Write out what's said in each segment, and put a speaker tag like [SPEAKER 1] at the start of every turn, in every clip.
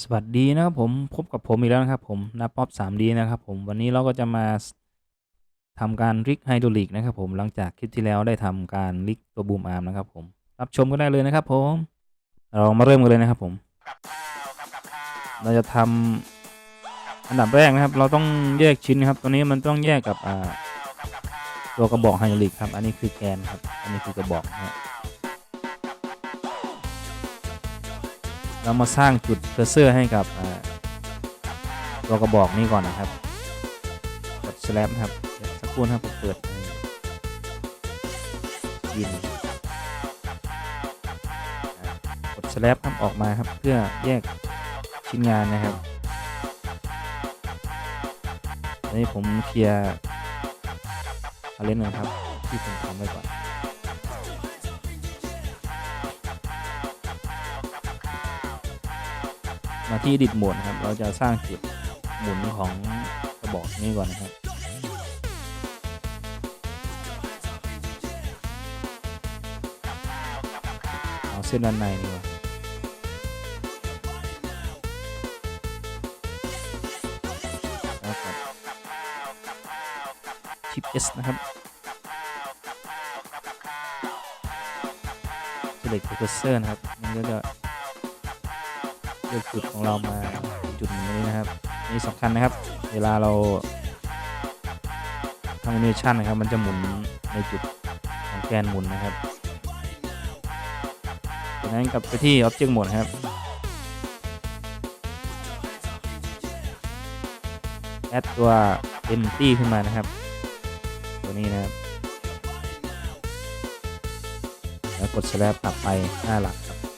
[SPEAKER 1] สวัสดีนะครับผมพบกับผมอีกแล้วนะครับผมนาป๊อป 3D นะครับผมวันนี้เราก็จะมาสทำการริกไฮดรอลิกนะครับผมหลังจากคลิปที่แล้วได้ทำการริกตัวบูมอาร์มนะครับผมรับชมกันได้เลยนะครับผมเรามาเริ่มกันเลยนะครับผมเราจะทำอันดับแรกนะครับ เราต้องแยกชิ้นนะครับตัวนี้มันต้องแยกกับตัวกระบอกไฮดรอลิกครับ อันนี้คือแกนครับ อันนี้คือกระบอกนะ เรามาสร้างจุดเคอร์เซอร์ให้กับตัวกระบอกนี้ก่อนนะครับ กด slab นะครับสักครู่นะครับเปิดยินกด slab ครับออกมาครับเพื่อแยกชิ้นงานนะครับอันนี้ผมเคลียร์อาเลนนะครับ ที่ผมทำไว้ก่อน มาที่ edit mode นครับ เราจะสร้างจุดหมุนของกระบอกนี้ก่อนนะครับเอาเส้นด้านในดีกว่าชิป S นะครับ select cursor นะครับ มันก็จะ ลือกจุดของเรามาจุดนี้นะครับนี่สำคัญนะครับ เวลาเราทำแอนิเมชันนะครับ มันจะหมุนในจุดของแกนหมุนนะครับจากนั้นกลับไปที่ Object Mode ครับ แอดตัว empty ขึ้นมานะครับ ตัวนี้นะครับ แล้วกด slab กลับไปหน้าหลักครับ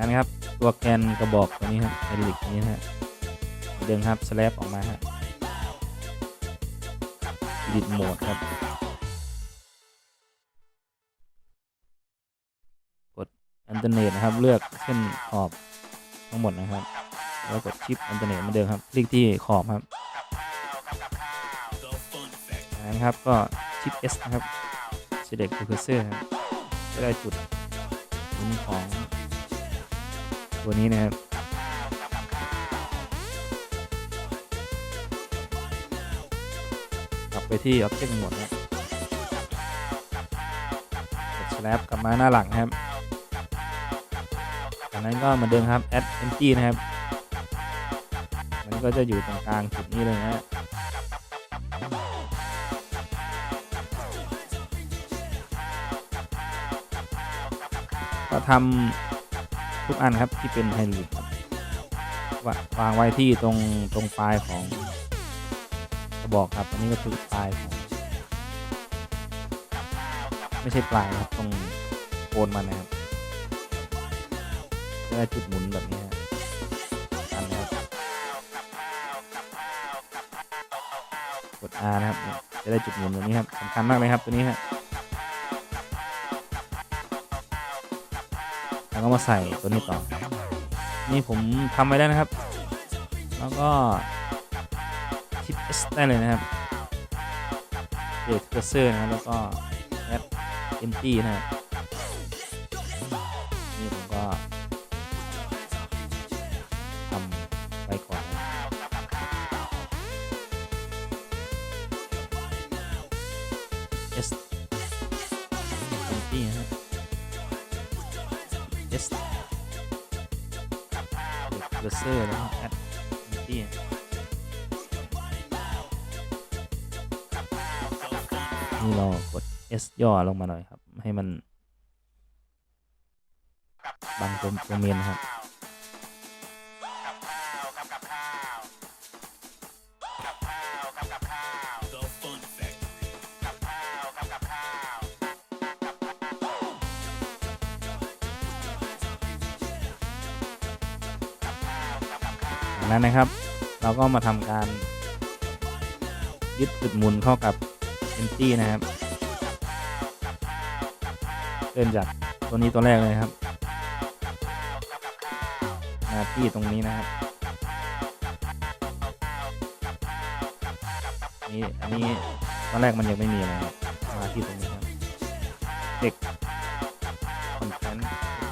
[SPEAKER 1] นั้นครับ ตัวแกนกระบอกตัวนี้ครับไฮดรอลิกตัวนี้นะฮะดึงครับสแลบออกมาฮะดิดโหมดครับ กดอันเทอร์เน็ตนะครับ เลือกเส้นขอบทั้งหมดนะครับ แล้วกดชิปอันเทอร์เน็ตเหมือนเดิมครับ คลิกที่ขอบครับนั้นครับก็ชิป S นะครับ select cursor ครับจะได้จุดหมุนของ ตัวนี้นะครับกลับไปที่ Object หมดนะกด slab กลับมาหน้าหลังครับจากนั้นก็เหมือนเดิมครับ add empty นะครับ มันก็จะอยู่ตรงกลางจุดนี้เลยนะฮะก็ทำ ทุกอันครับที่เป็นไฮดรอลิกวาวางไว้ที่ตรงตรงปลายของกระบอกครับอันนี้ก็คือปลายของไม่ใช่ปลายครับตรงโคนมันนะครับจะได้จุดหมุนแบบนี้อันนะครับกด R นะครับจะได้จุดหมุนแบบนี้ครับสำคัญมากเลยครับตัวนี้ครับ แล้วก็มาใส่ตัวนี้ต่อ นี่ผมทำไว้แล้วนะครับ แล้วก็ชิป S ได้เลยนะครับเดทเคอร์เซอร์นะครับแล้วก็แอด empty นะครับนี่ผมก็ เดทเคอร์เซอร์แล้วแอด empty นี่เรากด S ย่อลงมาหน่อยครับ ให้มันบังตัวตัวเมนครับ นั้นนะครับ เราก็มาทำการยึดจุดหมุนเข้ากับ empty นะครับเริ่มจากตัวนี้ตัวแรกเลยครับหน้าที่ตรงนี้นะครับนี่อันนี้ตอนแรกมันยังไม่มีนะครับมาที่ตรงนี้ครับเด็กคอนเทนต์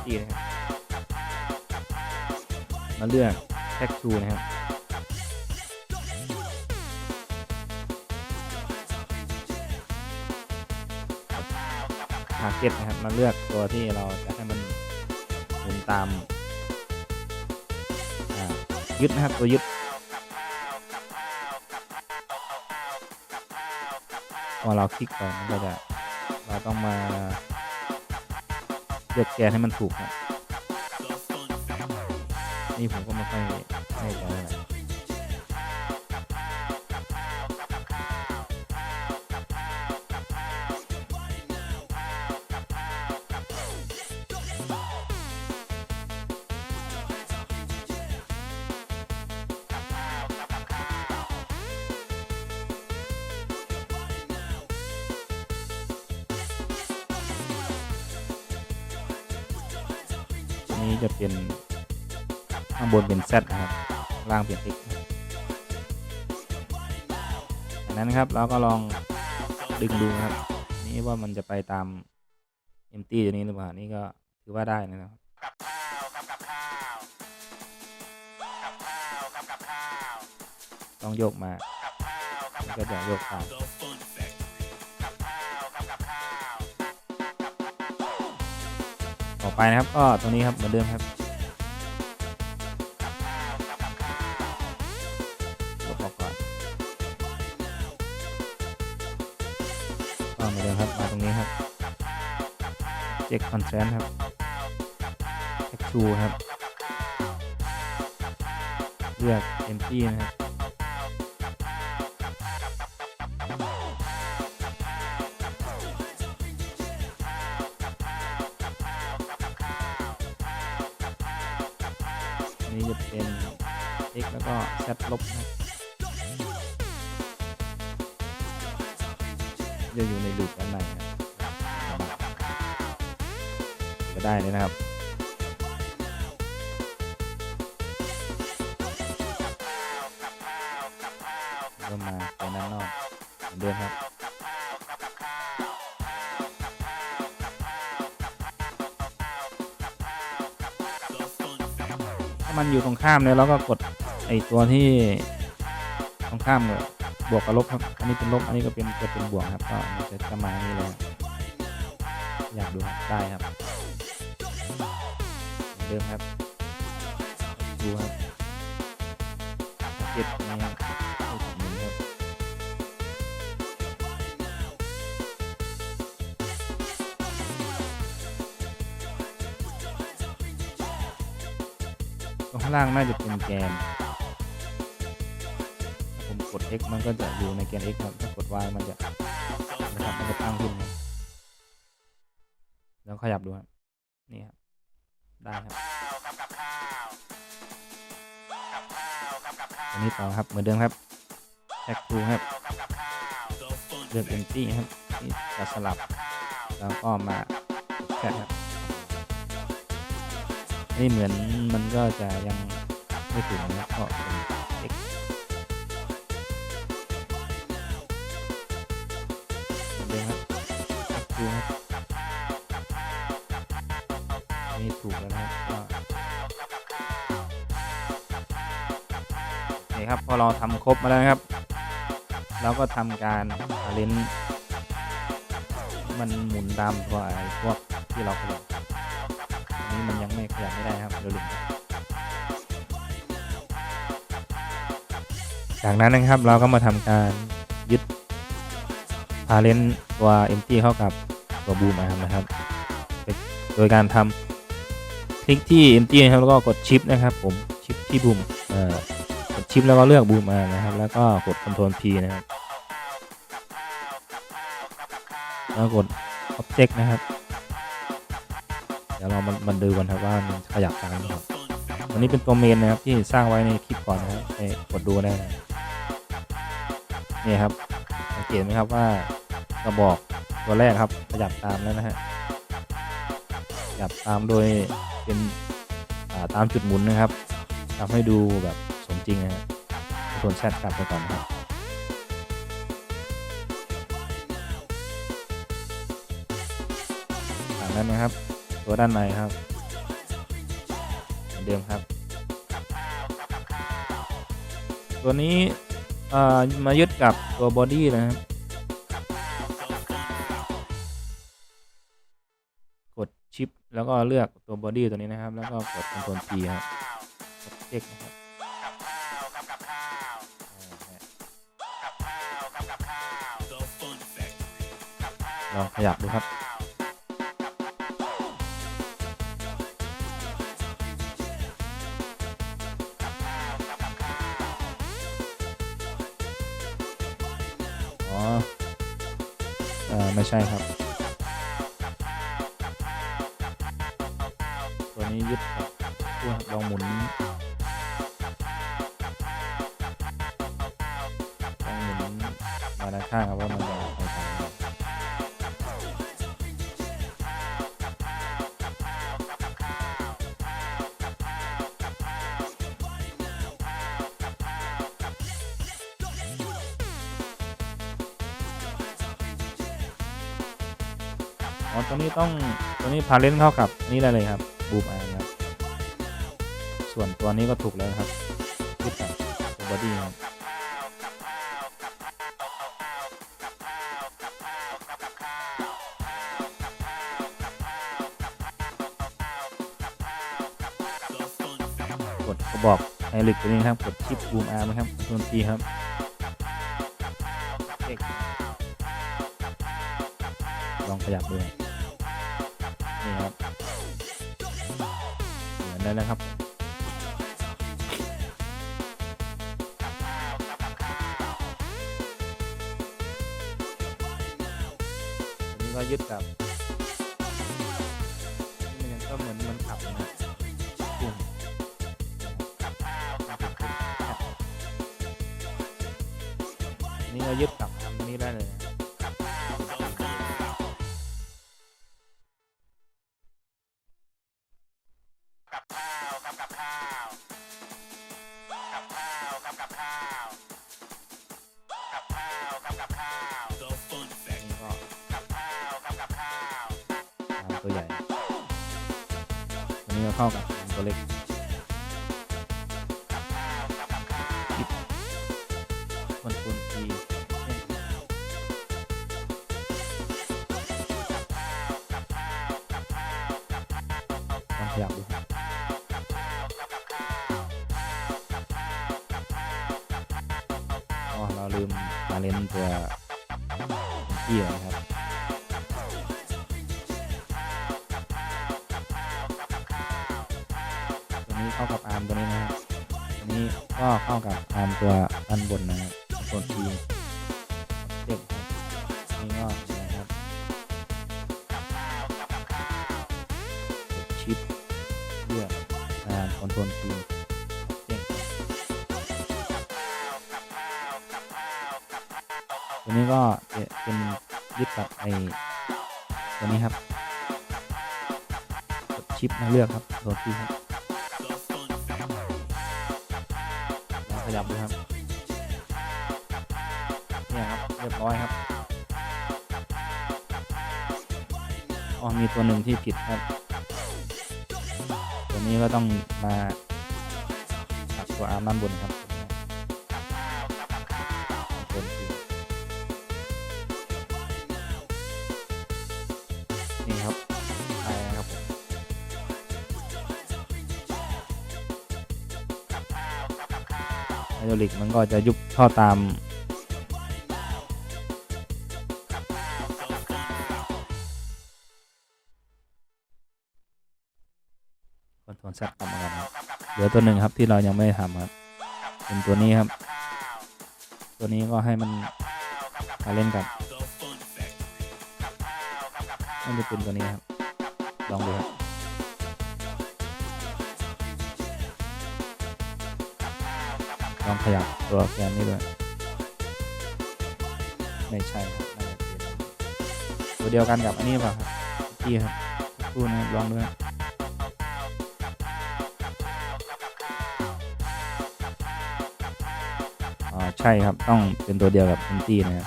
[SPEAKER 1] ที่นะครับมาเลือก แท็กทูนะครับทาร์เก็ตนะครับมาเลือกตัวที่เราจะให้มันหมุนตามยึดนะครับ ตัวยึดพอเราคลิกไปมันก็จะเราต้องมาเลือกแกนให้มันถูกนะ นี่ผมก็ไม่ค่อยแน่ใจเท่าไรนี้จะเป็น ข้างบนเป็น Z นะครับล่างเป็น X จากนั้นครับเราก็ลองดึงดูนะครับ นี่ว่ามันจะไปตาม empty ตัวนี้หรือเปล่านี่ก็ถือว่าได้นะครับต้องโยกมามันก็จะโยกตามต่อไปนะครับก็ตัวนี้ครับเหมือนเดิมครับ เช็คคอนเทนต์ครับเช็คทูครับ เลือก empty นะครับอันนี้จะเป็น x แล้วก็ z ลบนะจะอยู่ในลูปด้านในนะ็ได้เลยนะครับเริ่มมาไปด้นนอกเหมือนเดิมครับถ้ามันอยู่ตรงข้ามเนี่ยเราก็กดไอตัวที่ตรงข้ามเนี่ยบวกกับลบครับ อันนี้เป็นลบ อันนี้ก็เป็นจะเป็นบวกครับ ก็จะจะมานี่เลย อยากดูได้ครับ เดิมครับ ดูครับเก็บในให้ผมหนึ่งครับตรงข้างล่างน่าจะเป็นแกน ถ้าผมกด x มันก็จะอยู่ในแกน x ครับ ถ้ากด y มันจะนะครับมันจะตั้งขึ้น แล้วขยับดูครับนี่ครับ ได้ครับอันนี้ต่อครับเหมือนเดิมครับแท็กทูครับเลือก empty ครับนี่จะสลับแล้วก็มาแค่ครับนี่เหมือนมันก็จะยังไม่ถึงนะครับก็ นะครับก็โอเครับพอเราทำครบมาแล้วครับ เราก็ทำการเลนมันหมุนตามตัวไอ้พวกที่เราขยับนี้มันยังไม่ขยับไม่ได้ครับเดี๋ยวลืมจากนั้นนะครับเราก็มาทำการยึดพาเลนตัว empty เข้ากับตัวบูมนะครับโดยการทำ ลิกที่ empty นะครับแล้วก็กดชิปนะครับผมชิปที่บูมเอ่อกดชิปแล้วก็เลือกบูมมานะครับ แล้วก็กด Ctrl P นะครับแล้วกด Object นะครับเดี๋ยวเรามันมันดูกันครับว่ามันขยับตามไหมครับอันนี้เป็นตัวเมนนะครับที่สร้างไว้ในคลิปก่อนนะครับไปกดดูได้นะนี่ครับสังเกตไหมครับว่ากระบอกตัวแรกครับขยับตามแล้วนะฮะขยับตามโดย เป็นาตามจุดหมุนนะครับทำให้ดูแบบสมจริงนะฮะส่วนแชทกลับไปก่อนครับจากนั้นนะครับ ตัวด้านในครับเหมือนเดิมครับ ตัวนี้มายึดกับตัวบอดี้นะครับ แล้วก็เลือกตัวบอดี้ตัวนี้นะครับ แล้วก็กด Ctrl T ครับกดเช็คนะครับลองขยับดูครับอ๋อเออไม่ใช่ครับ นี้ยึดลองหมุนลองหมุนมาด้านข้างครับว่ามันจะไปทางไหนอ๋อตัวนี้ต้องตัวนี้พาเลนเข้ากับนี่ได้เลยครับ บูมอ ส่วนตัวนี้ก็ถูกแล้วครับยึดกับตัวบอดี้ครับกดกระบอกไฮลิกตัวนี้ครับกดชิปบูมอาร์นะครับตัวทีครับเช็คลองขยับดูครับนี่ครับเหมือนได้แล้วครับ ก็ยึดแบบมันยังก็เหมือนมันขับนะ เข้ากับอามตัวด้านบนนะครับส่วนทีเจ็บครับนี่ก็นะครับกดชิปเลือกอารคอนโทรลทีเจ็บตัวนี้ก็จะเป็นยึดกับไอตัวนี้ครับกดชิปนะเลือกครับโดนทีครับ ขยับดูครับเนี่ยครับเรียบร้อยครับอ๋อมีตัวหนึ่งที่ผิดครับ ตัวนี้ก็ต้องมาตัดตัวอาร์มด้านบนครับ ไฮดรอลิกมันก็จะยุบท่อตามคอนโทรลแซดทำเหมือนกันครับเหลือตัวหนึ่งครับที่เรายังไม่ทำครับ เป็นตัวนี้ครับ ตัวนี้ก็ให้มันมาเล่นกับน่าจะเป็นตัวนี้ครับ ลองดูครับ ลองขยับตัวแกนนี้ด้วย ไม่ใช่ครับตัวเดียวกันกับอันนี้ป่ะครับที่ครับคู่นะลองด้วยอ๋อใช่ครับต้องเป็นตัวเดียวกับคุณตี้นะครับ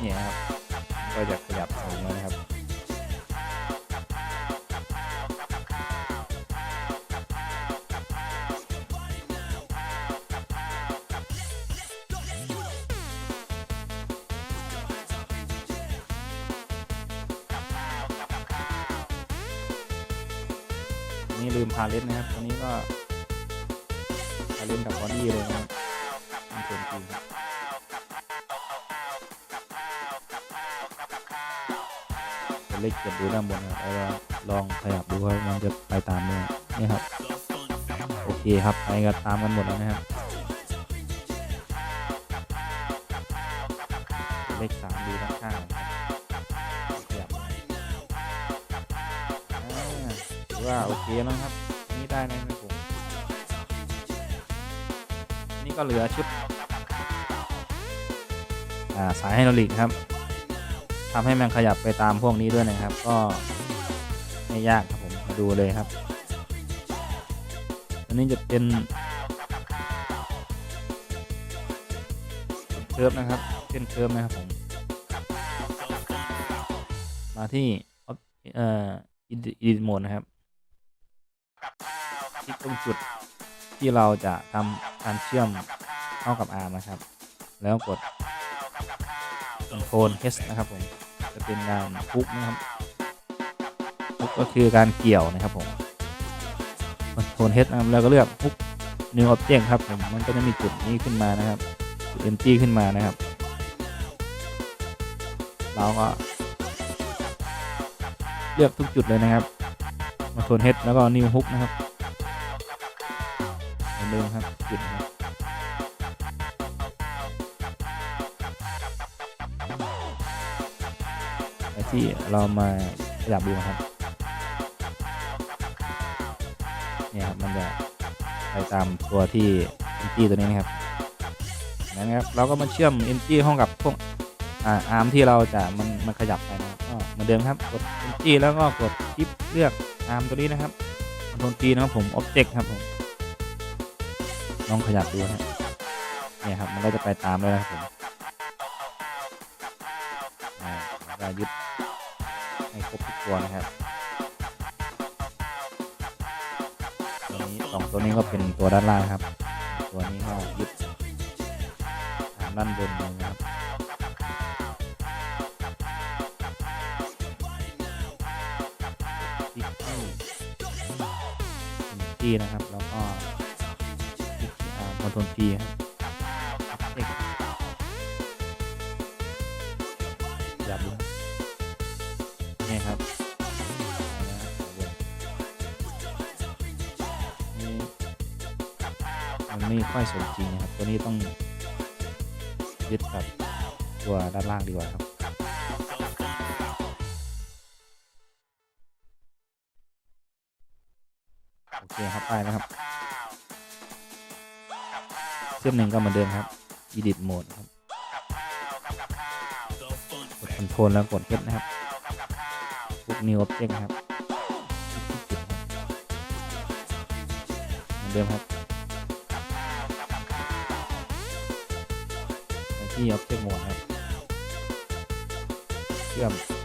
[SPEAKER 1] เนี่ยครับก็จะขยับ นี่ลืมพาเลสนะครับ ตัวนี้ก็พาเลสกับบอดี้เลยนะครับมันเกินจริงครับตัวเล็กเก็บดูด้านบนนะแล้วลองขยับดูว่ามันจะไปตามเนี่ยนี่ครับ โอเคครับ ไปกันตามกันหมดแล้วนะครับเลขสามดูด้านข้าง อว่าโอเคแล้วครับ นี่ได้นะครับผมนี่ก็เหลือชุด อ่าสายไฮดรอลิกครับทำให้มันขยับไปตามพวกนี้ด้วยนะครับ ก็ไม่ยากครับผมดูเลยครับ อันนี้จะเป็นเคิร์ฟนะครับเส้นเคิร์ฟนะครับผม มาที่เอ่อ edit mode นะครับ คลิกตรงจุดที่เราจะทำการเชื่อมเข้ากับ ARM นะครับ แล้วกด Ctrl H นะครับผม จะเป็นการพุกนะครับพุกก็คือการเกี่ยวนะครับผมโทนเฮดนะครับแล้วก็เลือกฮุก new object ครับผม มันก็จะมีจุดนี้ขึ้นมานะครับ จุด empty ขึ้นมานะครับ เราก็เลือกทุกจุดเลยนะครับมาโทนเฮดแล้วก็ new hook นะครับ เดิมครับจุดครับที่เรามาขยับดูครับเนี่ยครับมันจะไปตามตัวที่ MT ตัวนี้นะครับนะครับเราก็มาเชื่อม empty ห้องกับพวกอ่า arm ที่เราจะมันมันขยับไปนะก็เหมือนเดิมครับกด empty แล้วก็กดคลิปเลือก arm ตัวนี้นะครับคอนโทรล T นะครับผม object ครับผม ลองขยับดูนะเนี่ยครับมันก็จะไปตามเลยนะครับผมอ่าเรายึดให้ครบทุกตัวนะครับตัวนี้สองตัวนี้ก็เป็นตัวด้านล่างครับ ตัวนี้ก็ยึดทางด้านบนเลยนะครับที่ที่นะครับ อ่าคอนโทรลทีครับยับดูครับนี่ครับไปนะครับเดี๋ยวนี่มันไม่ค่อยสมจริงนะครับ ตัวนี้ต้องยึดกับตัวด้านล่างดีกว่าครับโอเคครับไปนะครับ เส้นหนึ่งก็เหมือนเดิมครับ edit mode ครับกด control แล้วกด H นะครับกด new object นะครับคลิกที่จุดครับเหมือนเดิมครับที่ Object Mode ครับเชื่อม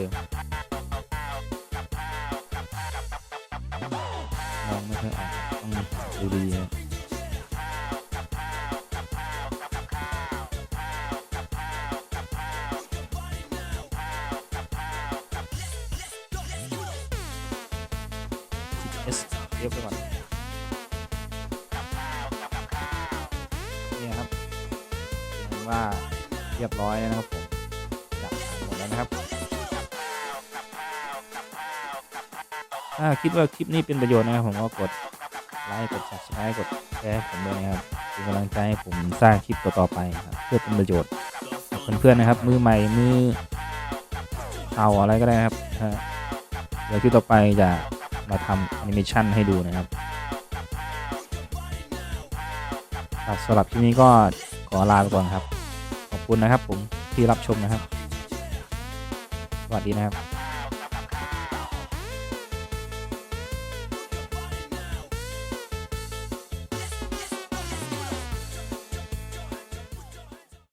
[SPEAKER 1] ดิมมองไม่ค่อยออกต้องดูดีๆนะ S เรียบไปก่อนนี่ครับเห็นว่าเรียบร้อยแล้วนะครับ คิดว่าคลิปนี้เป็นประโยชน์นะครับผมก็กดไลค์กด subscribe กดแชร์ผมด้วยนะครับเป็นกำลังใจให้ผมสร้างคลิปต่อๆไปครับเพื่อเป็นประโยชน์กับเพื่อนๆนะครับ มือใหม่มือเก่าอะไรก็ได้นะครับเดี๋ยวคลิปต่อไปจะมาทำแอนิเมชันให้ดูนะครับสำหรับคลิปนี้ก็ขอลาไปก่อนครับ ขอบคุณนะครับผมที่รับชมนะครับ สวัสดีนะครับ